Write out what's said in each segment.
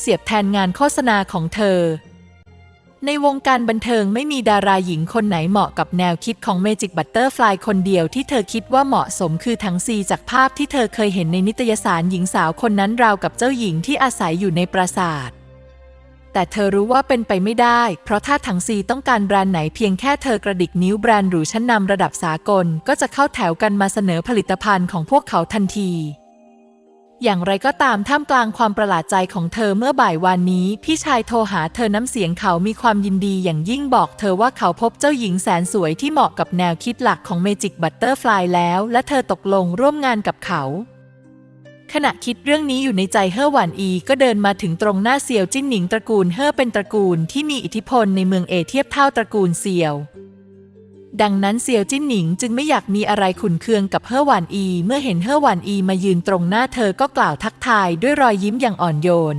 เสียบแทนงานโฆษณาของเธอ ในวงการบันเทิงไม่มีดาราหญิงคนไหนเหมาะกับแนวคิดของ Magic Butterfly คนเดียวที่เธอคิดว่าเหมาะสมคือทั้งซีจากภาพที่เธอเคยเห็นในนิตยสารหญิงสาวคนนั้นราวกับเจ้าหญิงที่อาศัยอยู่ในปราสาทแต่เธอรู้ว่าเป็นไปไม่ได้ เพราะถ้าถังซีต้องการแบรนด์ไหนเพียงแค่เธอกระดิกนิ้วแบรนด์หรูชั้นนำระดับสากล ก็จะเข้าแถวกันมาเสนอผลิตภัณฑ์ของพวกเขาทันที อย่างไรก็ตามท่ามกลางความประหลาดใจของเธอเมื่อบ่ายวันนี้ พี่ชายโทรหาเธอน้ำเสียงเขามีความยินดีอย่างยิ่งบอกเธอว่าเขาพบเจ้าหญิงแสนสวยที่เหมาะกับแนวคิดหลักของ Magic Butterfly แล้ว และเธอตกลงร่วมงานกับเขา ขณะคิดเรื่องนี้อยู่ในใจเฮ่อหวานอีก็เดินมาถึงตรงหน้าเซียวจิ้นหนิงตระกูลเฮ่อเป็นตระกูลที่มีอิทธิพลในเมืองเอเทียบเท่าตระกูลเซียว ดังนั้นเซียวจิ้นหนิงจึงไม่อยากมีอะไรขุนเคืองกับเฮ่อหวานอี เมื่อเห็นเฮ่อหวานอีมายืนตรงหน้าเธอก็กล่าวทักทายด้วยรอยยิ้มอย่างอ่อนโยน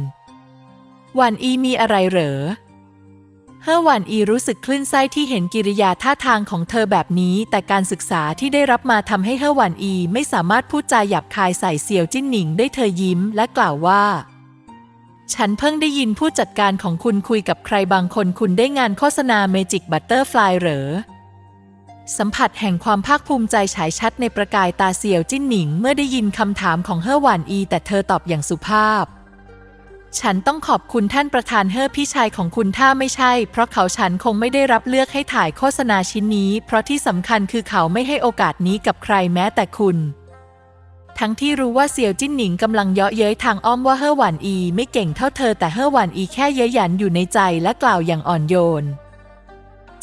หวานอีมีอะไรเหรอเฮ่อหวานอีรู้สึกคลื่นไส้ที่เห็นกิริยาท่าทางของเธอแบบนี้ แต่การศึกษาที่ได้รับมาทำให้เฮ่อหวานอีไม่สามารถพูดจาหยาบคายใส่เซียวจิ้นหนิงได้เธอยิ้มและกล่าวว่าฉันเพิ่งได้ยินผู้จัดการของคุณคุยกับใครบางคนคุณได้งานโฆษณา Magic Butterfly เหรอ สัมผัสแห่งความภาคภูมิใจฉายชัดในประกายตาเซียวจิ้นหนิง เมื่อได้ยินคำถามของเฮ่อหวานอี แต่เธอตอบอย่างสุภาพ ฉันต้องขอบคุณท่านประธานเฮ่อพี่ชายของคุณถ้าไม่ใช่ เพราะเขาฉันคงไม่ได้รับเลือกให้ถ่ายโฆษณาชิ้นนี้ เพราะที่สำคัญคือเขาไม่ให้โอกาสนี้กับใครแม้แต่คุณ ทั้งที่รู้ว่าเซียวจิ้นหนิงกำลังเยาะเย้ยทางอ้อมว่าเฮ่อหวานอี ไม่เก่งเท่าเธอแต่เฮ่อหวานอีแค่เย้ยหยันอยู่ในใจและกล่าวอย่างอ่อนโยน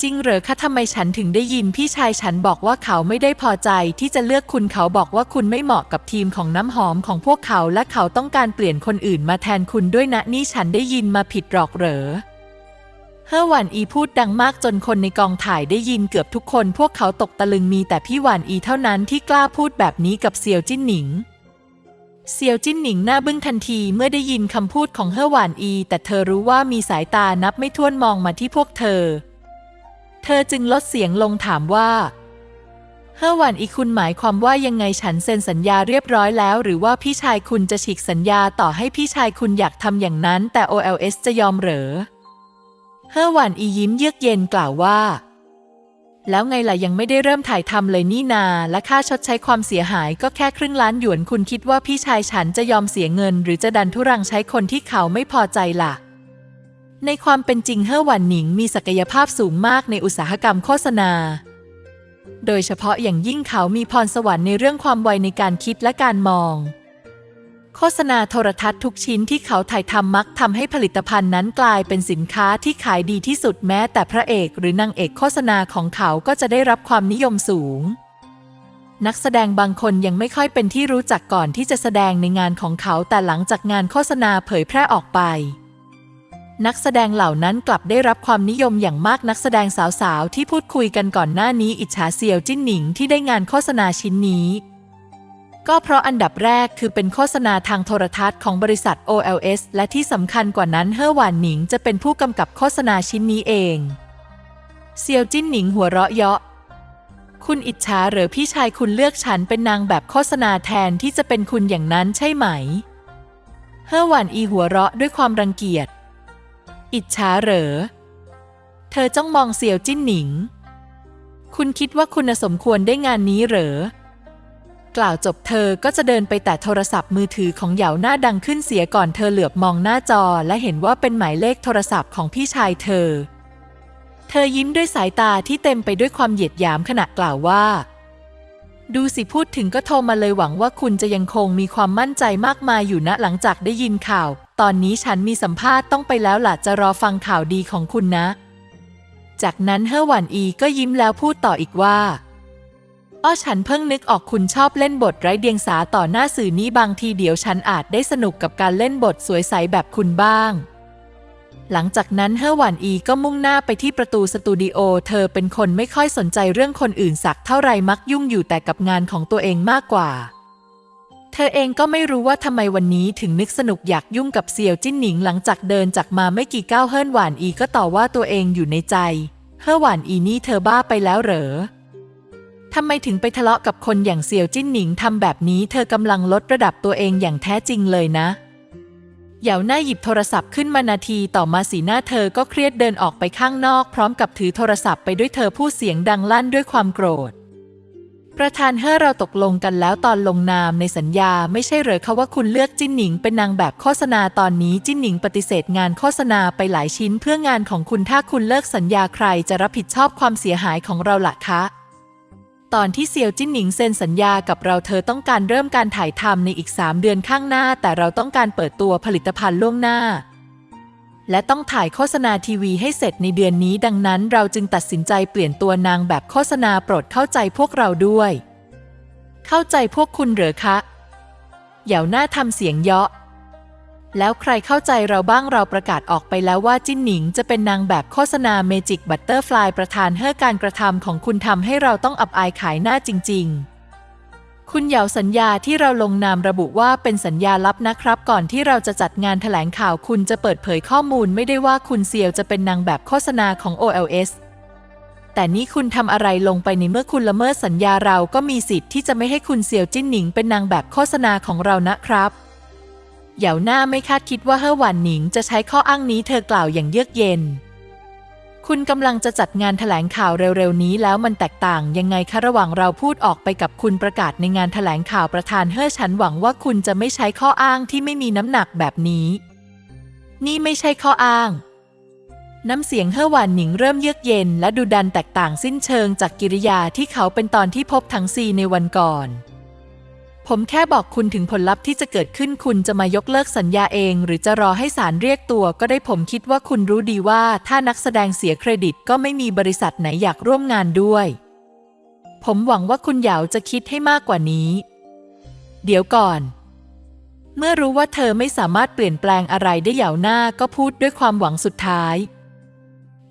จริงเหรอคะทำไมฉันถึงได้ยินพี่ชายฉันบอกว่าเขาไม่ได้พอใจที่จะเลือกคุณเขาบอกว่าคุณไม่เหมาะกับทีมของน้ำหอมของพวกเขาและเขาต้องการเปลี่ยนคนอื่นมาแทนคุณด้วยนะนี่ฉันได้ยินมาผิดหรอกเหรอเฮอหวานอีพูดดังมากจนคนในกองถ่ายได้ยินเกือบทุกคน พวกเขาตกตะลึงมีแต่พี่หวานอีเท่านั้นที่กล้าพูดแบบนี้กับเซียวจิ้นหนิงเซียวจิ้นหนิงหน้าบึ้งทันทีเมื่อได้ยินคำพูดของเฮอหวานอี แต่เธอรู้ว่ามีสายตานับไม่ถ้วนมองมาที่พวกเธอ เธอจึงลดเสียงลงถามว่าเฮอหวันอีคุณหมายความว่ายังไงฉันเซ็นสัญญาเรียบร้อยแล้ว หรือว่าพี่ชายคุณจะฉีกสัญญาต่อให้พี่ชายคุณอยากทำอย่างนั้น แต่ OLS จะยอมเหรอเฮอหวันอียิ้มเยือกเย็นกล่าวว่า แล้วไงล่ะยังไม่ได้เริ่มถ่ายทำเลยนี่นา และค่าชดใช้ความเสียหายก็แค่ครึ่งล้านหยวนคุณคิดว่าพี่ชายฉันจะยอมเสียเงิน หรือจะดันทุรังใช้คนที่เขาไม่พอใจล่ะ ในความเป็นจริงเฮ่อหวันหนิงมีศักยภาพสูงมากในอุตสาหกรรมโฆษณา โดยเฉพาะอย่างยิ่งเขามีพรสวรรค์ในเรื่องความไวในการคิดและการมอง โฆษณาโทรทัศน์ทุกชิ้นที่เขาถ่ายทำมักทำให้ผลิตภัณฑ์นั้นกลายเป็นสินค้าที่ขายดีที่สุดแม้ แต่พระเอกหรือนางเอกโฆษณาของเขาก็จะได้รับความนิยมสูง นักแสดงบางคนยังไม่ค่อยเป็นที่รู้จักก่อนที่จะแสดงในงานของเขาแต่หลังจากงานโฆษณาเผยแพร่ออกไป นักแสดงเหล่านั้นกลับได้รับความนิยมอย่างมากนักแสดงสาวๆ ที่พูดคุยกันก่อนหน้านี้อิจฉาเซียวจิ้นหนิงที่ได้งานโฆษณาชิ้นนี้ ก็เพราะอันดับแรกคือเป็นโฆษณาทางโทรทัศน์ของบริษัท OLS และที่สำคัญกว่านั้นเฮ่อหวานหนิงจะเป็นผู้กำกับโฆษณาชิ้นนี้เองเซียวจิ้นหนิงหัวเราะเยาะ คุณอิจฉาหรือพี่ชายคุณเลือกฉันเป็นนางแบบโฆษณาแทนที่จะเป็นคุณอย่างนั้นใช่ไหมเฮ่อหวานอีหัวเราะด้วยความรังเกียจ อิจฉาเหรอ เธอจ้องมองเซียวจิ้นหนิง คุณคิดว่าคุณสมควรได้งานนี้เหรอ กล่าวจบเธอก็จะเดินไปแต่โทรศัพท์มือถือของเหยาหน้าดังขึ้นเสียก่อนเธอเหลือบมองหน้าจอและเห็นว่าเป็นหมายเลขโทรศัพท์ของพี่ชายเธอ เธอยิ้มด้วยสายตาที่เต็มไปด้วยความเหยียดหยามขณะกล่าวว่าดูสิพูดถึงก็โทรมาเลยหวังว่าคุณจะยังคงมีความมั่นใจมากมายอยู่นะหลังจากได้ยินข่าว ตอนนี้ฉันมีสัมภาษณ์ต้องไปแล้วล่ะจะรอฟังข่าวดีของคุณนะ จากนั้นเฮอหวันอีก็ยิ้มแล้วพูดต่ออีกว่า อ้อฉันเพิ่งนึกออกคุณชอบเล่นบทไร้เดียงสาต่อหน้าสื่อนี้บางทีเดี๋ยวฉันอาจได้สนุกกับการเล่นบทสวยใสแบบคุณบ้าง หลังจากนั้นเฮอหวานอีก็มุ่งหน้าไปที่ประตูสตูดิโอ เธอเป็นคนไม่ค่อยสนใจเรื่องคนอื่นสักเท่าไรมักยุ่งอยู่แต่กับงานของตัวเองมากกว่า เธอเองก็ไม่รู้ว่าทำไมวันนี้ถึงนึกสนุกอยากยุ่งกับเซียวจิ้นหนิงหลังจากเดินจากมาไม่กี่ก้าวเฮิรนหวานอีก็ต่อว่าตัวเองอยู่ในใจเฮอหวานอีนี่เธอบ้าไปแล้วเหรอทำไมถึงไปทะเลาะกับคนอย่างเซียวจิ้นหนิงทำแบบนี้เธอกำลังลดระดับตัวเองอย่างแท้จริงเลยนะเหยาหน้าหยิบโทรศัพท์ขึ้นมานาทีต่อมาสีหน้าเธอก็เครียดเดินออกไปข้างนอก พร้อมกับถือโทรศัพท์ไปด้วยเธอพูดเสียงดังลั่นด้วยความโกรธ ประธานเฮอเราตกลงกันแล้วตอนลงนามในสัญญาไม่ใช่เหรอคะว่าคุณเลือกจิ้นหนิงเป็นนางแบบโฆษณาตอนนี้จิ้นหนิงปฏิเสธงานโฆษณาไปหลายชิ้นเพื่องานของคุณถ้าคุณเลิกสัญญาใครจะรับผิดชอบความเสียหายของเราล่ะคะ ตอนที่เซียวจิ้นหนิงเซ็นสัญญากับเราเธอต้องการเริ่มการถ่ายทำในอีก 3 เดือนข้างหน้า แต่เราต้องการเปิดตัวผลิตภัณฑ์ล่วงหน้า และต้องถ่ายโฆษณาทีวีให้เสร็จในเดือนนี้ดังนั้นเราจึงตัดสินใจเปลี่ยนตัวนางแบบโฆษณาโปรดเข้าใจพวกเราด้วย เข้าใจพวกคุณเหรอคะเหยาหน้าทำเสียงเยาะ แล้วใครเข้าใจเราบ้างเราประกาศออกไปแล้วว่าจิ้นหนิงจะเป็นนางแบบโฆษณาเมจิกบัตเตอร์ฟลายประธานเฮ่อการกระทำของคุณทำให้เราต้องอับอายขายหน้าจริง ๆ คุณเหยาสัญญาที่เราลงนามระบุว่าเป็นสัญญาลับนะครับ ก่อนที่เราจะจัดงานแถลงข่าวคุณจะเปิดเผยข้อมูลไม่ได้ว่าคุณเซียวจะเป็นนางแบบโฆษณาของ OLS แต่นี่คุณทำอะไรลงไปในเมื่อคุณละเมิดสัญญาเราก็มีสิทธิ์ที่จะไม่ให้คุณเซียวจิ้นหนิงเป็นนางแบบโฆษณาของเรานะครับ เหยาหน้าไม่คาดคิดว่าเฮอหวานหนิงจะใช้ข้ออ้างนี้เธอกล่าวอย่างเยือกเย็น คุณกำลังจะจัดงานแถลงข่าวเร็วๆนี้แล้วมันแตกต่างยังไงคะระหว่างเราพูดออกไปกับคุณประกาศในงานแถลงข่าวประธานเฮอฉันหวังว่าคุณจะไม่ใช้ข้ออ้างที่ไม่มีน้ำหนักแบบนี้ นี่ไม่ใช่ข้ออ้าง น้ำเสียงเฮอหวานหนิงเริ่มเยือกเย็นและดูดันแตกต่างสิ้นเชิงจากกิริยาที่เขาเป็นตอนที่พบทั้งซีในวันก่อน ผมแค่บอกคุณถึงผลลัพธ์ที่จะเกิดขึ้นคุณจะมายกเลิกสัญญาเอง หรือจะรอให้ศาลเรียกตัวก็ได้ผมคิดว่าคุณรู้ดีว่าถ้านักแสดงเสียเครดิตก็ไม่มีบริษัทไหนอยากร่วมงานด้วย ผมหวังว่าคุณเหยาจะคิดให้มากกว่านี้ เดี๋ยวก่อน เมื่อรู้ว่าเธอไม่สามารถเปลี่ยนแปลงอะไรได้เหยาหน้าก็พูดด้วยความหวังสุดท้าย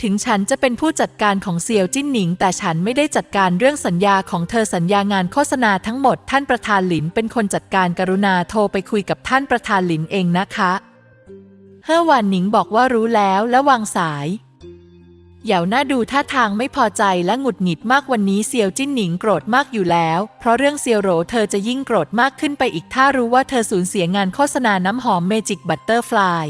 ถึงฉันจะเป็นผู้จัดการของเซียวจิ้นหนิง แต่ฉันไม่ได้จัดการเรื่องสัญญาของเธอสัญญางานโฆษณาทั้งหมด ท่านประธานหลินเป็นคนจัดการกรุณาโทรไปคุยกับท่านประธานหลินเองนะคะเฮอหวานหนิงบอกว่ารู้แล้วและวางสายเหยาหน้าดูท่าทางไม่พอใจและหงุดหงิดมากวันนี้เซียวจิ้นหนิงโกรธมากอยู่แล้ว เพราะเรื่องเซียวโหรเธอจะยิ่งโกรธมากขึ้นไปอีกถ้ารู้ว่าเธอสูญเสียงานโฆษณาน้ำหอมเมจิกบัตเตอร์ฟลาย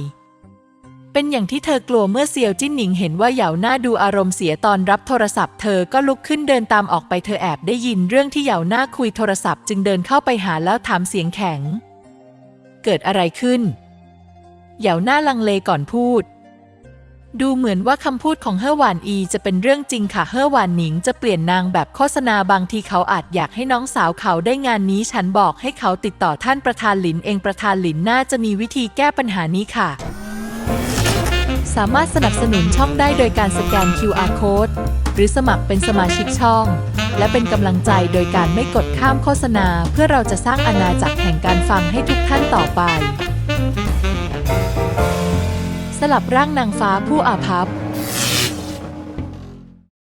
เป็นอย่างที่เธอกลัวเมื่อเซียวจิ้นหนิงเห็นว่าเหยาหน้าดูอารมณ์เสียตอนรับโทรศัพท์เธอก็ลุกขึ้นเดินตามออกไปเธอแอบได้ยินเรื่องที่เหยาหน้าคุยโทรศัพท์จึงเดินเข้าไปหาแล้วถามเสียงแข็ง เกิดอะไรขึ้น เหยาหน้าลังเลก่อนพูด ดูเหมือนว่าคำพูดของเฮอหวานอีจะเป็นเรื่องจริงค่ะเฮอหวานหนิงจะเปลี่ยนนางแบบโฆษณาบางทีเขาอาจอยากให้น้องสาวเขาได้งานนี้ฉันบอกให้เขาติดต่อท่านประธานหลินเองประธานหลินน่าจะมีวิธีแก้ปัญหานี้ค่ะ สามารถสนับสนุนช่องได้โดยการสแกน QR Code หรือสมัครเป็นสมาชิกช่อง และเป็นกำลังใจโดยการไม่กดข้ามโฆษณา เพื่อเราจะสร้างอาณาจักรแห่งการฟังให้ทุกท่านต่อไป สลับร่างนางฟ้าผู้อาภัพ